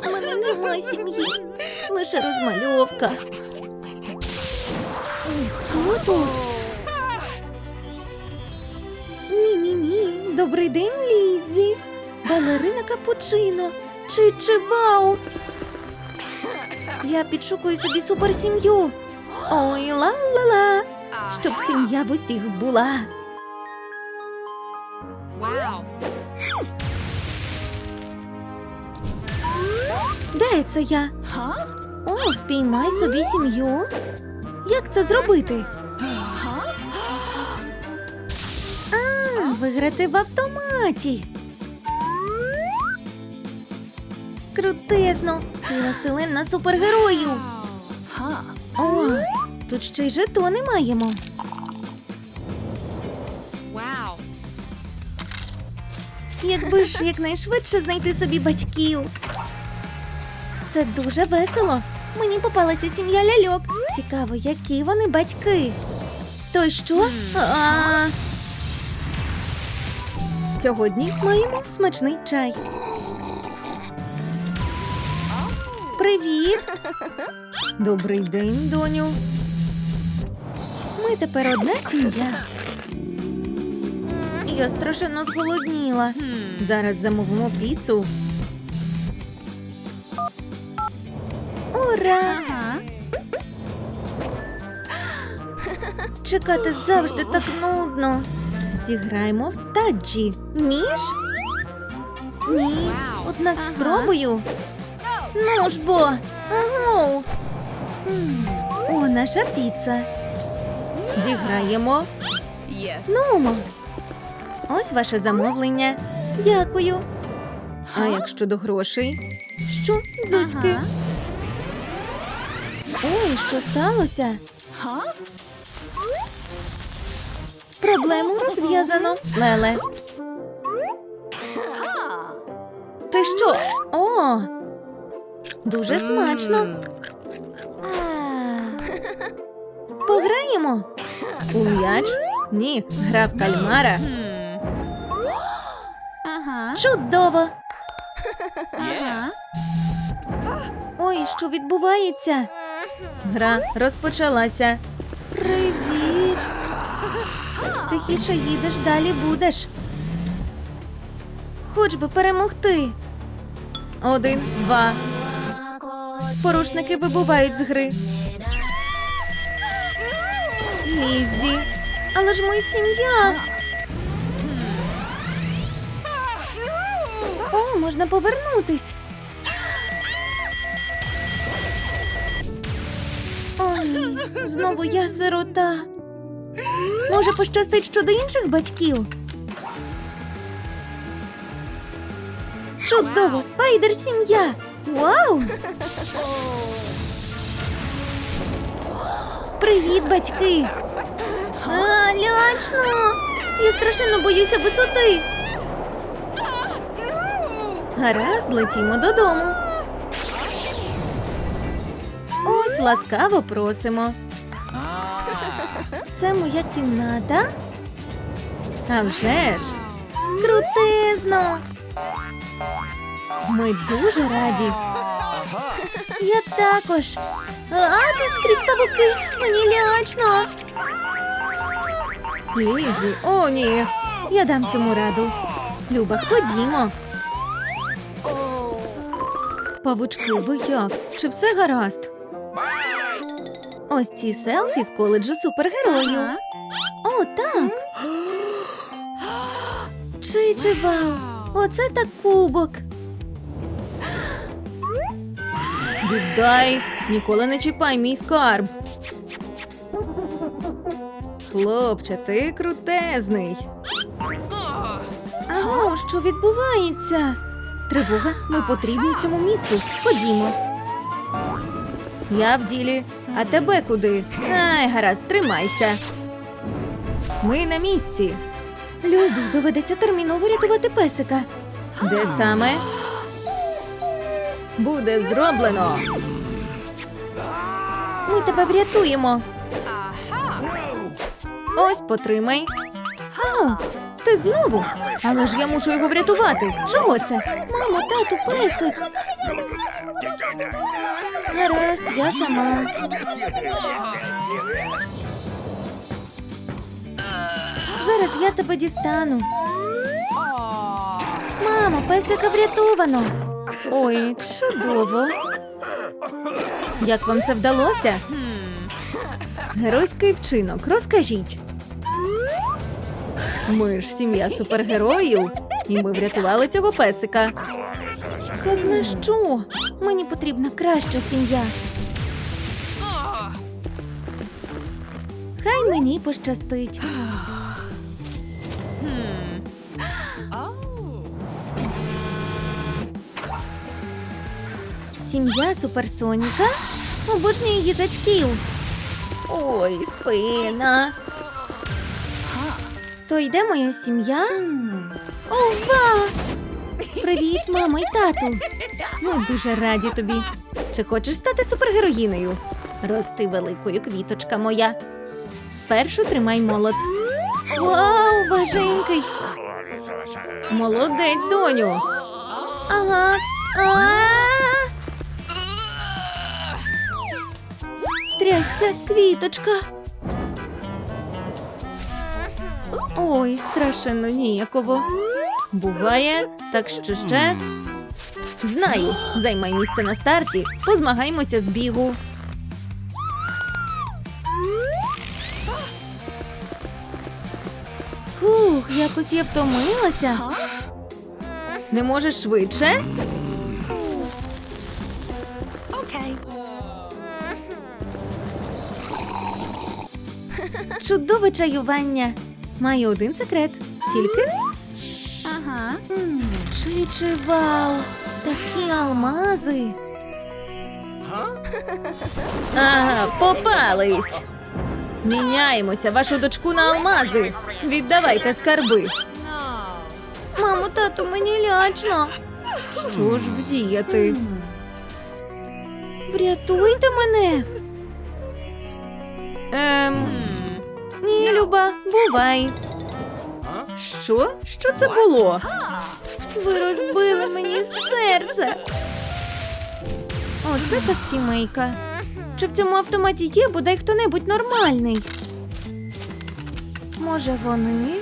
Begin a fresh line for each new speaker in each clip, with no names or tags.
А сім'ї, лише розмальовка. Хто тут? Мі-мі-мі, добрий день, Лізі. Балерина Капучино. Чи чи вау. Я підшукую собі суперсім'ю. Ой, ла-ла-ла. Щоб сім'я в усіх була.
Wow.
Де це я? О, впіймай собі сім'ю. Як це зробити? А, виграти в автоматі. Крутезно! Сила силен на супергероїв.
Huh.
О, тут ще й жетони маємо. Якби ж якнайшвидше знайти собі батьків. Це дуже весело. Мені попалася сім'я ляльок. Цікаво, які вони батьки. То що? А. Сьогодні маємо смачний чай. Привіт! Добрий день, доню. Ми тепер одна сім'я. Я страшенно зголодніла. Зараз замовимо піцу. Ура!
Uh-huh.
Чекати завжди так нудно. Зіграємо в таджі. Вмієш? Ні. Однак
Ага.
спробую. Ну ж бо. Агу. М, О, наша піца. Зіграємо. Нумо. Ось ваше замовлення. Дякую. А як щодо грошей? Що, дзузьки?
Ага.
Ой, що сталося?
Huh?
Проблему розв'язано. Леле, ти що? О! Дуже смачно. Пограємо? У м'яч? Ні, гра в кальмара. Чудово!
Yeah.
Ой, що відбувається? Гра розпочалася. Привіт! Тихіше їдеш, далі будеш. Хоч би перемогти. Один, два. Порушники вибувають з гри. Лізі. Але ж ми сім'я. Можна повернутись. О, ні, знову я сирота. Може, пощастить щодо інших батьків? Чудово, спайдер сім'я! Вау! Привіт, батьки! А, лячно! Я страшенно боюся висоти. Гаразд, летімо додому. Ось ласкаво просимо. Це моя кімната. А вже ж. Крутезно. Ми дуже раді. Я також. А тут скрізь павуки. Мені лячно. Лізі, о, ні. Я дам цьому раду. Люба, ходімо. Павучки, ви як? Чи все гаразд? Ось ці селфі з коледжу супергероїв. О, так. Чи чи вау! Оце так кубок. Віддай, ніколи не чіпай мій скарб. Хлопче, ти крутезний. Аго, що відбувається? Тривога, ми потрібні цьому місту. Ходімо. Я в ділі. А тебе куди? Ай, гаразд, тримайся. Ми на місці. Любі, доведеться терміново рятувати песика. Де саме? Буде зроблено. Ми тебе врятуємо. Ось потримай. Ау, ти знову? Але ж я мушу його врятувати. Чого це? Мамо, тату, песик. Гаразд, я сама. Зараз я тебе дістану. Мамо, песика врятовано. Ой, чудово. Як вам це вдалося? Геройський вчинок, розкажіть. Ми ж сім'я супергероїв, і ми врятували цього песика. Казна що? Мені потрібна краща сім'я. Хай мені пощастить. Сім'я суперсоніка обожнює їжачків. Ой, спина. То йде моя сім'я? Ова! Привіт, мама і тату. Ми дуже раді тобі. Чи хочеш стати супергероїнею? Рости великою квіточка моя. Спершу тримай молот. Вау, важенький. Молодець, доню. Ага. А! Трясця квіточка. Ой, страшенно ніяково. Буває, так що ще. Знаю, займай місце на старті, позмагаємося з бігу. Фух, якось я втомилася. Не можеш швидше? Чудове чаювання. Маю один секрет. Тільки.
Ага.
Швидше вау! Такі алмази. Ага, попались. Міняємося вашу дочку на алмази. Віддавайте скарби. Мамо, тату, мені лячно. Що ж вдіяти? Врятуйте мене. Ем, Люба, бувай. Що? Що це було? Ви розбили мені серце. Оце так сімейка. Чи в цьому автоматі є бодай хто-небудь нормальний? Може, вони?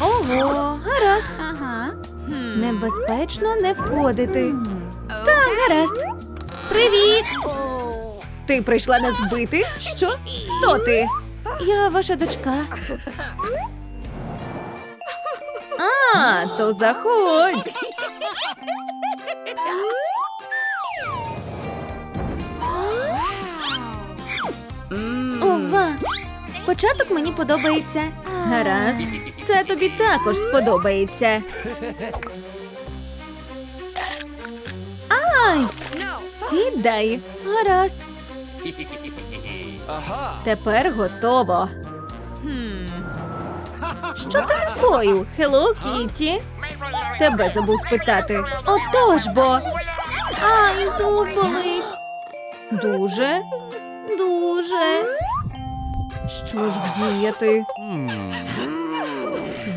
Ого, гаразд. Небезпечно не входити. Так, гаразд. Привіт! Ти прийшла нас вбити? Що? Хто ти? Я ваша дочка. А, то заходь. Ова. Початок мені подобається. Гаразд. Це тобі також сподобається. Ай! Сідай. Гаразд. Тепер готово.
Hmm.
Що ти накоїв, Хелло Кіті? Тебе забув спитати. Отож бо. Ай, зуб болить. Дуже, дуже. Що ж вдіяти?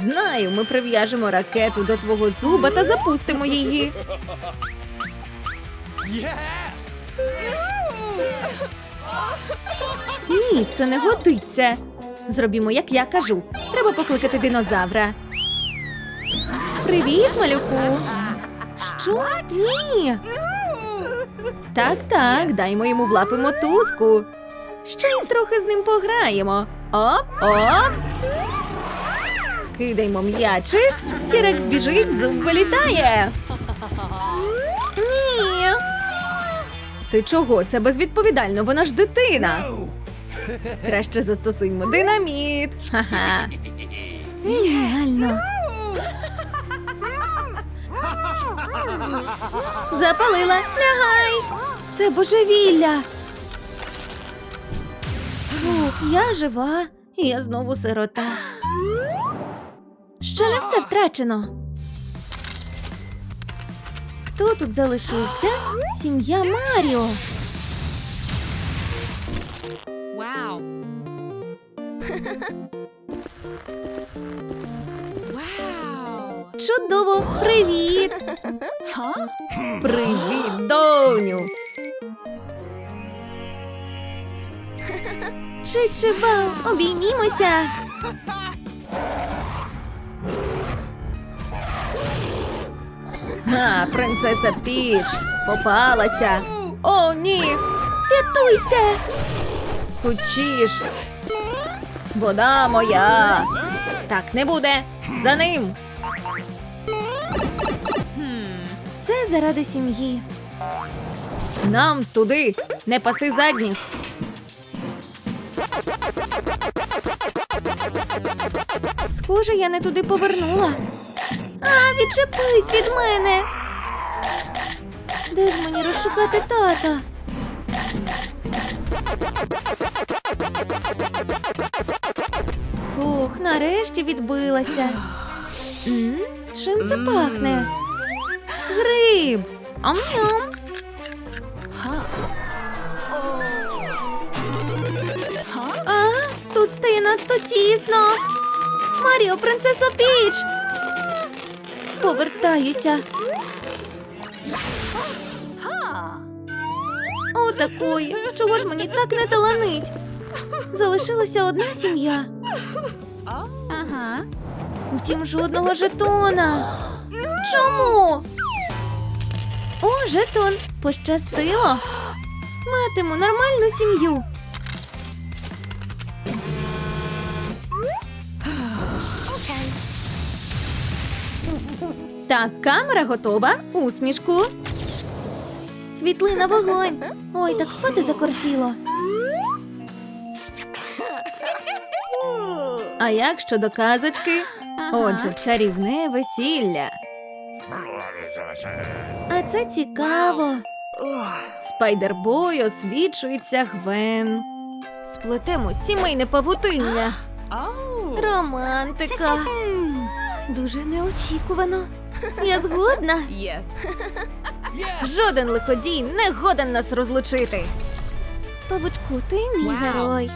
Знаю, ми прив'яжемо ракету до твого зуба та запустимо її. Ні, це не годиться. Зробімо, як я кажу. Треба покликати динозавра. Привіт, малюку. Що? Ні. Так, так, даймо йому в лапи мотузку. Ще й трохи з ним пограємо. Оп, оп. Кидаймо м'ячик. Тірекс біжить, зуб вилітає. Ти чого? Це безвідповідально, вона ж дитина. Краще застосуймо динаміт. Ха-ха. Геніально. Запалила. Лягай. Це божевілля. Фух, я жива. І я знову сирота. Ще не все втрачено. Хто тут залишився? Сім'я Маріо.
Wow. wow.
Чудово! Привіт! Привіт, доню! Чи-чи-бау, обіймімося! А, принцеса Піч попалася. О, ні! Рятуйте! Хочеш? Вода моя. Так не буде. За ним. Все заради сім'ї. Нам туди, не паси задніх. Схоже, я не туди повернула. А, відчепись від мене. Де ж мені розшукати тата? Фух, нарешті відбилася. Чим це пахне? Гриб. Ам-ням. А, тут стає надто тісно. Маріо, принцесо Піч. Повертаюся. О, такої. Чого ж мені так не таланить? Залишилася одна сім'я.
Uh-huh.
Втім, жодного жетона. Чому? О, жетон. Пощастило. Матиму нормальну сім'ю. Так, камера готова. Усмішку. Світлина вогонь. Ой, так спати закортіло. А як щодо казочки? Отже, чарівне весілля. А це цікаво. Спайдербой освічується Гвен. Сплетемо сімейне павутиння. Романтика. Дуже неочікувано. Я згодна.
Yes.
Жоден лиходій не годен нас розлучити. Павучку, ти мій
Вау.
герой.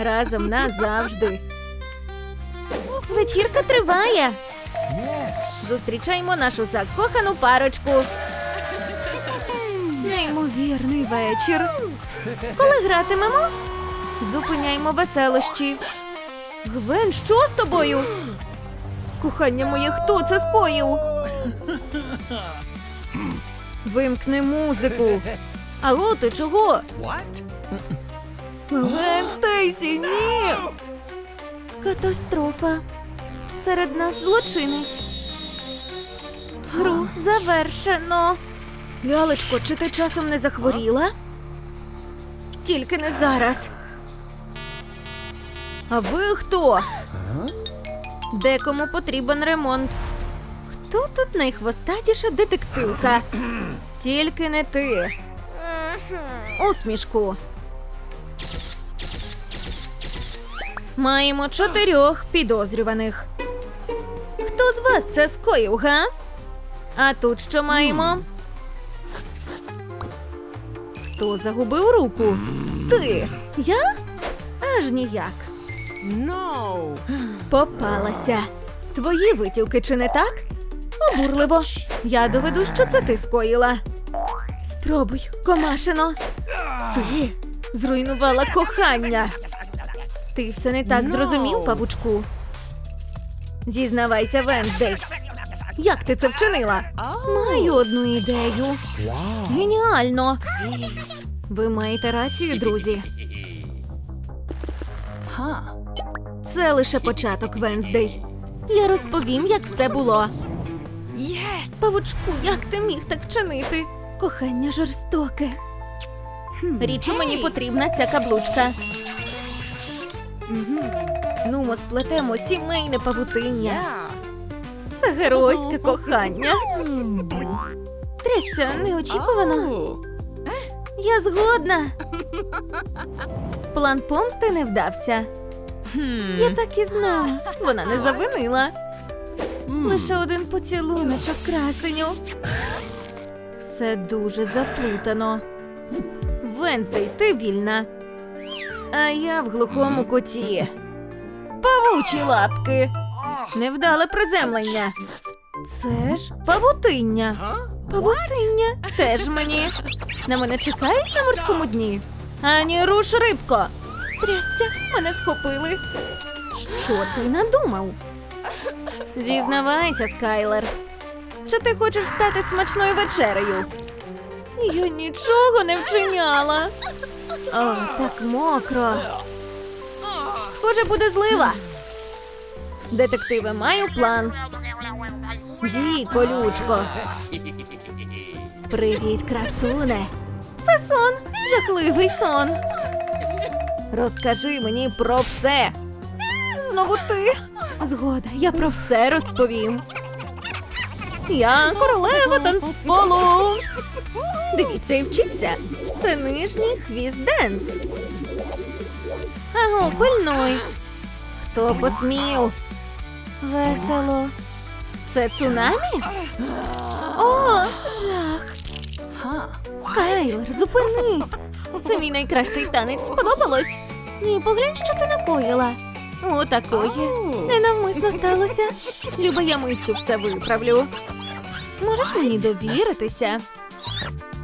Разом назавжди. Вечірка триває. Зустрічаємо нашу закохану парочку. Неймовірний вечір. Коли гратимемо? Зупиняємо веселощі. Гвен, що з тобою? Кохання моє, хто це скоїв? Вимкни музику. Алло, ти чого?
What?
Стейсі, ні! Катастрофа. Серед нас злочинець. Гру завершено. Лялечко, чи ти часом не захворіла? Тільки не зараз. А ви хто? Декому потрібен ремонт. Хто тут найхвостатіша детективка? Тільки не ти. Усмішку. Маємо чотирьох підозрюваних. Хто з вас це скоїв, га? А тут що маємо? Хто загубив руку? Ти. Я? Аж ніяк.
No.
Попалася. Твої витівки чи не так? Обурливо. Я доведу, що це ти скоїла. Спробуй, комашино. Ти зруйнувала кохання. Ти все не так зрозумів, павучку. Зізнавайся, Венздей. Як ти це вчинила? Маю одну ідею. Геніально. Ви маєте рацію, друзі.
Huh?
Це лише початок, Венздей. Я розповім, як все було.
Yes.
Павучку, як ти міг так вчинити? Кохання жорстоке. Річу мені потрібна ця каблучка. Ну, ми сплетемо сімейне павутиння. Це геройське кохання. Трясця, неочікувано.
Oh.
Я згодна. План помсти не вдався.
Hmm.
Я так і знала. Вона не завинила. Лише один поцілуночок красеню. Все дуже заплутано. Венздей, ти вільна. А я в глухому коті. Павучі лапки. Невдале приземлення. Це ж павутиння. Павутиння теж мені. На мене чекають на морському дні. Ані руш рибко. Трясця, мене схопили. Що ти надумав? Зізнавайся, Скайлер. Чи ти хочеш стати смачною вечерею? Я нічого не вчиняла. О, так мокро. Схоже, буде злива. Детективи, маю план. Дій, колючко. Привіт, красуне. Це сон, жахливий сон. Розкажи мені про все. Знову ти. Згода, я про все розповім. Я королева танцполу. Дивіться і вчіться. Це нижній хвіст денс. Аго, пильнуй. Хто посмів? Весело. Це цунамі? О, жах. Скайлер, зупинись. Це мій найкращий танець. Сподобалось? Ні, поглянь, що ти накоїла. О, такої. Ненавмисно сталося. Люба, я миттю все виправлю. Можеш мені довіритися?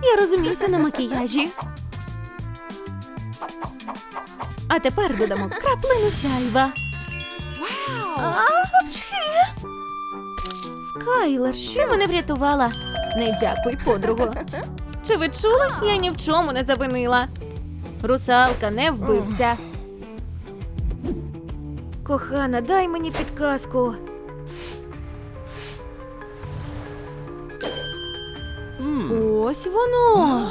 Я розуміюся на макіяжі. А тепер додамо краплину сяйва. Скайлер, ти мене врятувала. Не дякуй, подруго. Чи ви чули? Я ні в чому не завинила. Русалка не вбивця. Кохана, дай мені підказку. Ось воно.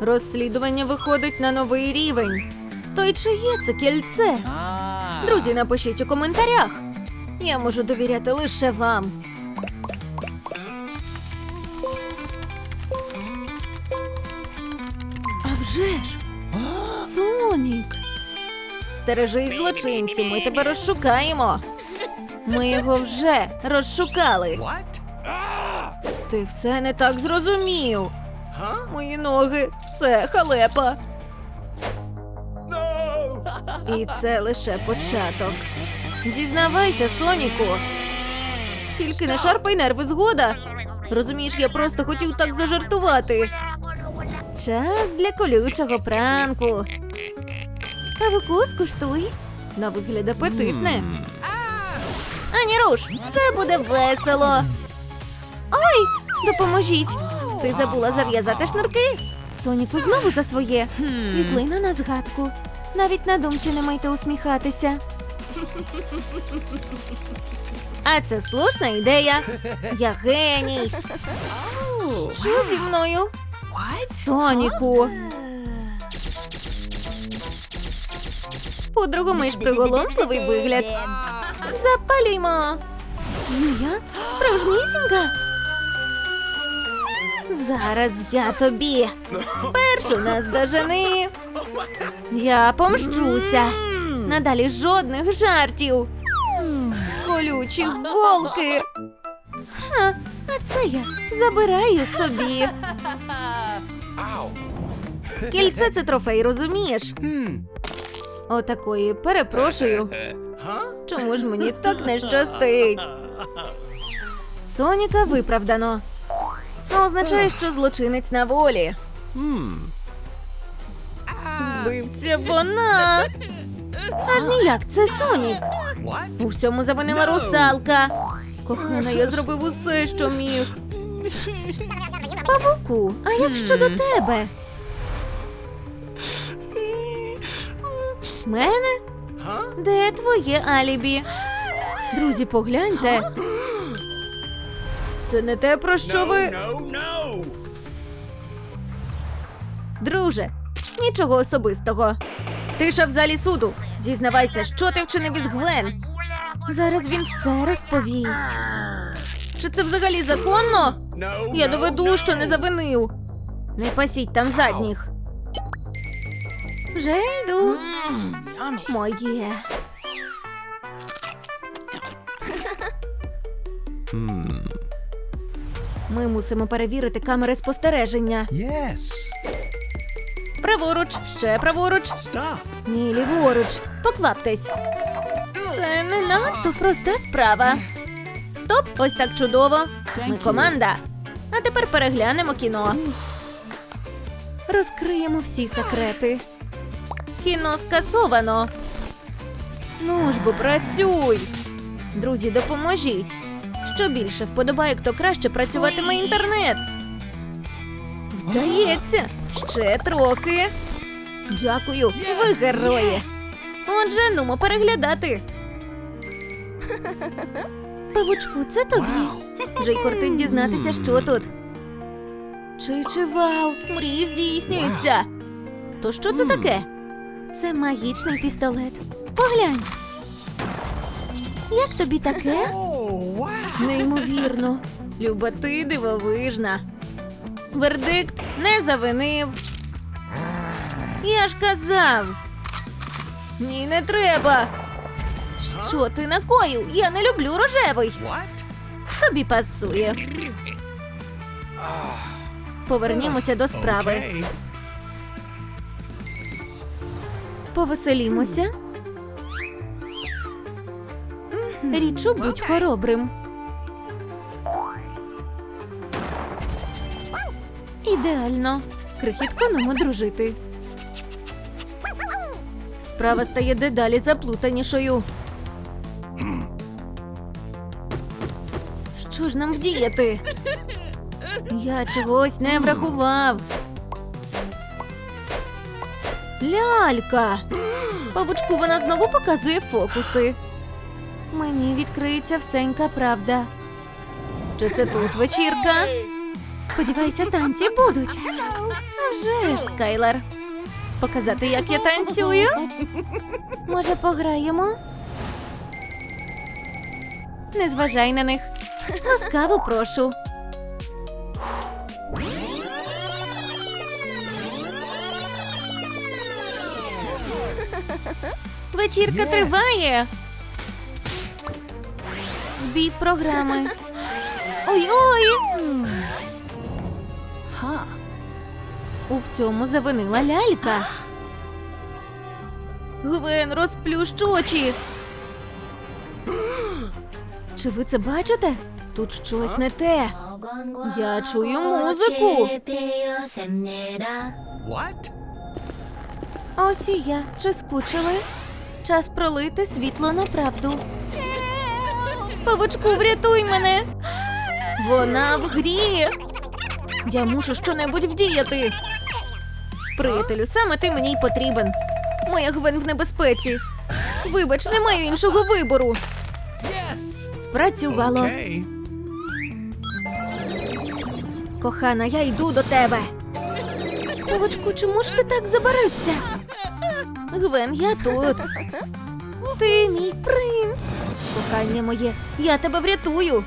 Розслідування виходить на новий рівень. То й чи є це кільце? Друзі, напишіть у коментарях. Я можу довіряти лише вам. Вже ж! Сонік! Стережись злочинці, ми тебе розшукаємо. Ми його вже розшукали. Ти все не так зрозумів. Мої ноги, все халепа. І це лише початок. Зізнавайся, Соніку. Тільки не шарпай нерви згода. Розумієш, я просто хотів так зажартувати. Час для колючого пранку. Кавуку скуштуй. На вигляд апетитне. Ані руш, це буде весело. Ой, допоможіть. Ти забула зав'язати шнурки. Соніку знову за своє. Світлина на згадку. Навіть на думці не майте усміхатися. А це слушна ідея. Я геній. Що зі мною? Соніку. Подругу маєш приголомшливий вигляд. Запалюймо. Змія? Справжнісінька? Зараз я тобі. Спершу нас дожени. Я помщуся. Надалі жодних жартів. Колючі голки. Ха, це я забираю собі. Кільце це трофей, розумієш? Отакої, перепрошую. Чому ж мені так не щастить? Соніка виправдано. Означає, що злочинець на волі. Вбивця вона. Аж ніяк, це Сонік. У всьому завинила русалка. Кохана, я зробив усе, що міг. Павуку, а як щодо тебе? Мене? Де твоє алібі? Друзі, погляньте. Це не те, про що ви. Друже, нічого особистого. Тиша в залі суду. Зізнавайся, що ти вчинив із Гвен. Зараз він все розповість. Чи це взагалі законно? Я доведу, що не завинив. Не пасіть там задніх. Вже йду. Моє.
Hmm.
Ми мусимо перевірити камери спостереження.
Yes.
Праворуч, ще праворуч.
Stop.
Ні, ліворуч. Покваптесь. Це не Надто проста справа. Стоп, ось так чудово. Ми команда. А тепер переглянемо кіно. Розкриємо всі секрети. Кіно скасовано. Ну ж бо працюй. Друзі, допоможіть. Що більше вподобайок, то краще працюватиме інтернет. Вдається. Ще трохи. Дякую, ви герої. Отже, нумо переглядати. Павучку, це тобі. Вже й кортить дізнатися, що тут. Чи чи вау, мрії здійснюються. То що це таке? Це магічний пістолет. Поглянь. Як тобі таке? Неймовірно. Люба, ти дивовижна. Вердикт не завинив. Я ж казав. Ні, не треба. Що ти накоїв? Я не люблю рожевий.
What?
Тобі пасує. Повернімося до справи.
Okay.
Повеселімося. Річу будь хоробрим. Ідеально. Крихітко нам дружити. Справа стає дедалі заплутанішою. Ж нам вдіяти? Я чогось не врахував. Лялька. Павучку вона знову показує фокуси. Мені відкриється всенька правда. Чи це тут вечірка? Сподіваюся, танці будуть. А вже ж, Скайлер. Показати, як я танцюю? Може, пограємо? Не зважай на них. Ласкаво прошу. Вечірка триває. Збій програми. Ой-ой! У всьому завинила лялька. Гвен, розплющ очі. Чи ви це бачите? Тут щось не те.
Я чую музику.
What?
Ось і я. Чи скучили? Час пролити світло на правду. Павучку, врятуй мене. Вона в грі. Я мушу щонебудь вдіяти. Приятелю, саме ти мені й потрібен. Моя Гвен в небезпеці. Вибач, не маю іншого вибору. Спрацювало. Кохана, я йду до тебе. Павочку, чому ж ти так забарився? Гвен, я тут. Ти мій принц. Кохання моє, я тебе врятую.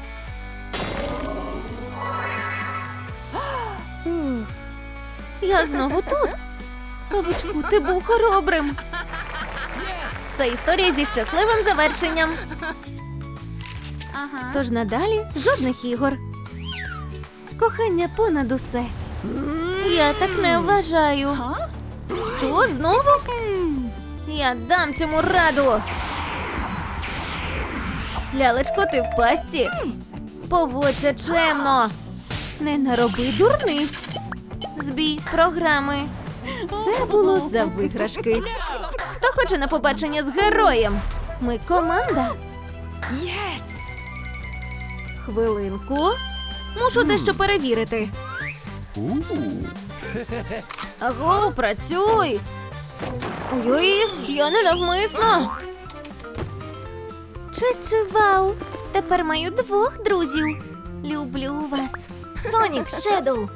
Я знову тут. Павочку, ти був хоробрим. Це історія зі щасливим завершенням. Тож надалі жодних ігор. Кохання понад усе. Я так не вважаю. Що знову? Я дам цьому раду. Лялечко, ти в пастці. Поводься чемно. Не нароби дурниць. Збій програми. Це було за виграшки. Хто хоче на побачення з героєм? Ми команда.
Yes!
Хвилинку. Мушу дещо перевірити. Аго, працюй. Ой-ой, я не навмисно. Чи-чи вау. Тепер маю двох друзів. Люблю вас. Сонік Шедоу.